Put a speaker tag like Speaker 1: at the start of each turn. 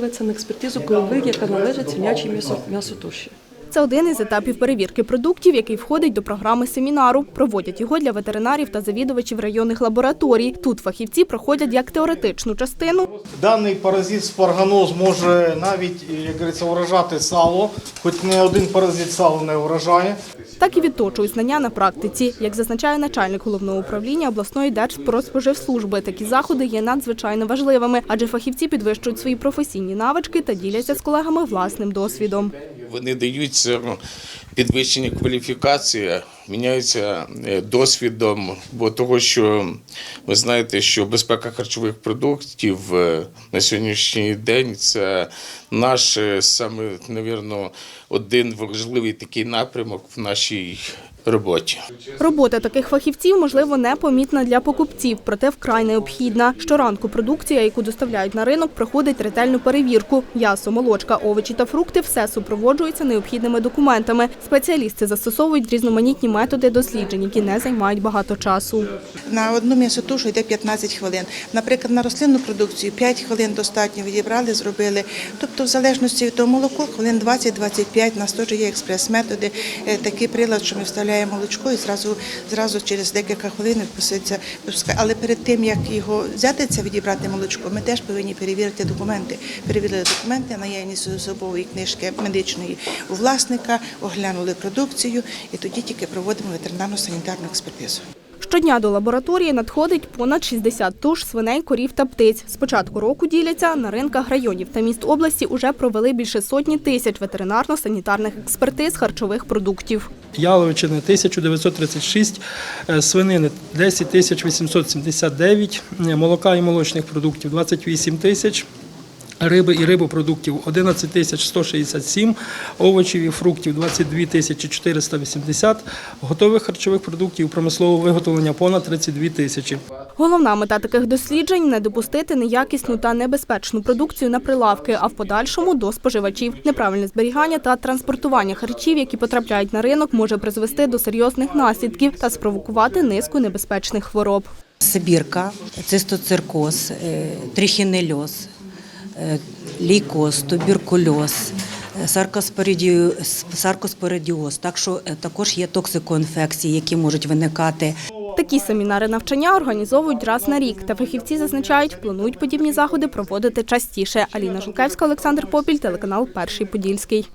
Speaker 1: виставиться на експертизу крових, яка належить свинячій м'ясо, м'ясотуші.
Speaker 2: Це один із етапів перевірки продуктів, який входить до програми семінару. Проводять його для ветеринарів та завідувачів районних лабораторій. Тут фахівці проходять як теоретичну частину,
Speaker 3: Даний паразит спарганоз може навіть, як говориться, вражати сало, хоч не один паразит сало не вражає.
Speaker 2: так і відточують знання на практиці. Як зазначає начальник головного управління обласної Держпродспоживслужби, такі заходи є надзвичайно важливими, адже фахівці підвищують свої професійні навички та діляться з колегами власним досвідом.
Speaker 4: Вони даються підвищення кваліфікації, міняються е, досвідом, бо того, що ви знаєте, що безпека харчових продуктів е, на сьогоднішній день це наш е, саме, навірно, один важливий такий напрямок в нашій роботі.
Speaker 2: Робота таких фахівців, можливо, непомітна для покупців, проте вкрай необхідна. Щоранку продукція, яку доставляють на ринок, проходить ретельну перевірку. М'ясо, молочка, овочі та фрукти – все супроводжується необхідними документами. Спеціалісти застосовують різноманітні методи досліджень, які не займають багато часу.
Speaker 5: На одну м'ясотушу йде 15 хвилин. Наприклад, на рослинну продукцію 5 хвилин достатньо відібрали, зробили. Тобто, в залежності від того молоко, хвилин 20-25, у нас теж є експрес-методи, е, такий прилад, що ми вставляємо молочко і зразу, зразу через декілька хвилин відпуститься. Але перед тим, як його взяти, це відібрати молочко, ми теж повинні перевірити документи. Перевірили документи, наявність особової книжки медичної у власника, оглянули продукцію і тоді тільки проводимо ветеринарно-санітарну експертизу.
Speaker 2: Щодня до лабораторії надходить понад 60 туш свиней, корів та птиць. З початку року діляться на ринках районів та міст області уже провели більше сотні тисяч ветеринарно-санітарних експертиз харчових продуктів.
Speaker 6: яловичини 1936, е, свинини 10 879, е, молока і молочних продуктів 28 тисяч. Риби і рибопродуктів 11 тисяч 167, овочів і фруктів 22 тисячі 480, готових харчових продуктів промислового виготовлення понад 32 тисячі.
Speaker 2: Головна мета таких досліджень не допустити неякісну та небезпечну продукцію на прилавки, а в подальшому до споживачів. Неправильне зберігання та транспортування харчів, які потрапляють на ринок, може призвести до серйозних наслідків та спровокувати низку небезпечних хвороб.
Speaker 7: Сибірка, цистоциркоз, е, трихінельоз, е, лейкоз, туберкульоз, е, саркоспоридіоз. Так що е, також є токсикоінфекції, які можуть виникати.
Speaker 2: Такі семінари навчання організовують раз на рік. Та фахівці зазначають, планують подібні заходи проводити частіше. Аліна Жукевська, Олександр Попіль, телеканал Перший Подільський.